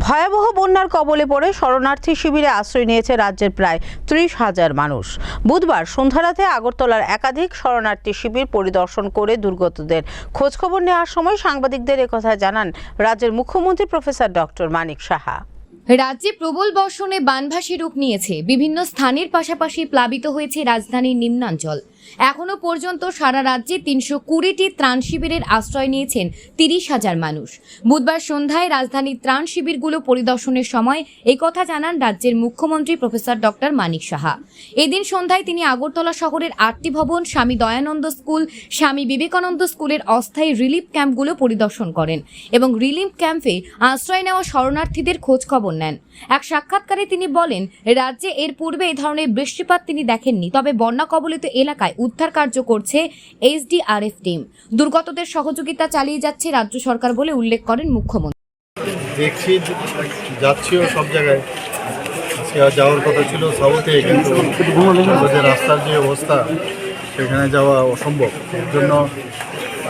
ভয়াবহ বন্যার কবলে পড়ে শরণার্থী শিবিরে আশ্রয় নিয়েছে রাজ্যের প্রায় ত্রিশ হাজার মানুষ। বুধবার সন্ধ্যারাতে আগরতলার একাধিক শরণার্থী শিবির পরিদর্শন করে দুর্গতদের খোঁজখবর নেওয়ার সময় সাংবাদিকদের একথা জানান রাজ্যের মুখ্যমন্ত্রী প্রফেসর ডক্টর মানিক সাহা। রাজ্যে প্রবল বর্ষণে বানভাসী রূপ নিয়েছে। বিভিন্ন স্থানের পাশাপাশি প্লাবিত হয়েছে রাজধানীর নিম্নাঞ্চল। এখনও পর্যন্ত সারা রাজ্যে তিনশো কুড়িটি ত্রাণ শিবিরের আশ্রয় নিয়েছেন তিরিশ হাজার মানুষ। বুধবার সন্ধ্যায় রাজধানীর ত্রাণ শিবিরগুলো পরিদর্শনের সময় কথা জানান রাজ্যের মুখ্যমন্ত্রী প্রফেসর ডক্টর মানিক সাহা। এদিন সন্ধ্যায় তিনি আগরতলা শহরের আটটি ভবন, স্বামী দয়ানন্দ স্কুল, স্বামী বিবেকানন্দ স্কুলের অস্থায়ী রিলিফ ক্যাম্পগুলো পরিদর্শন করেন এবং রিলিফ ক্যাম্পে আশ্রয় নেওয়া শরণার্থীদের খোঁজ খবর নেন। এক সাক্ষাৎকারে তিনি বলেন, রাজ্যে এর পূর্বে এই ধরনের বৃষ্টিপাত তিনি দেখেননি, তবে বন্যা কবলিত এলাকায় উদ্ধার কার্য করছে এইচডিআরএফ টিম। দুর্গতদের সহযোগিতা চালিয়ে যাচ্ছে রাজ্য সরকার বলে উল্লেখ করেন মুখ্যমন্ত্রী। দেখছি যাচ্ছিও সব জায়গায়। যাওয়ার কথা ছিল সাউথে, কিন্তু আমাদের রাস্তার যে অবস্থা, সেখানে যাওয়া অসম্ভব। এর জন্য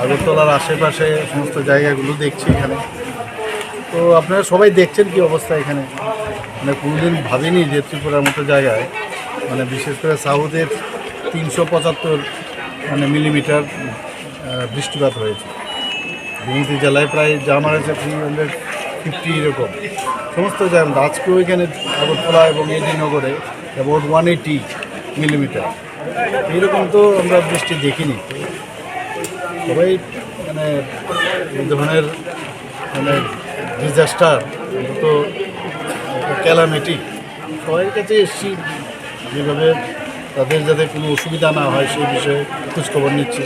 আগরতলার আশেপাশে সমস্ত জায়গাগুলো দেখছি এখানে। তো আপনারা সবাই দেখছেন কি অবস্থা এখানে? মানে কোনোদিন ভাবিনি যে ত্রিপুরার মতো জায়গায় মানে বিশেষ করে সাউথের তিনশো পঁচাত্তর মানে মিলিমিটার বৃষ্টিপাত হয়েছে। গোমতী জেলায় প্রায় যা মারা আছে থ্রি হান্ড্রেড ফিফটি এরকম। সমস্ত জায়গা আজকেও এখানে আগরতলা এবং এডিনগরে অ্যাবাউট ওয়ান এইটি মিলিমিটার এইরকম তো আমরা বৃষ্টি দেখিনি। সবাই মানে এই ধরনের মানে ডিজাস্টার তো ক্যালামিটি সবাই কাছে এসছি। যেভাবে তাদের যাতে কোনো অসুবিধা না হয় সেই বিষয়ে খোঁজখবর নিচ্ছি।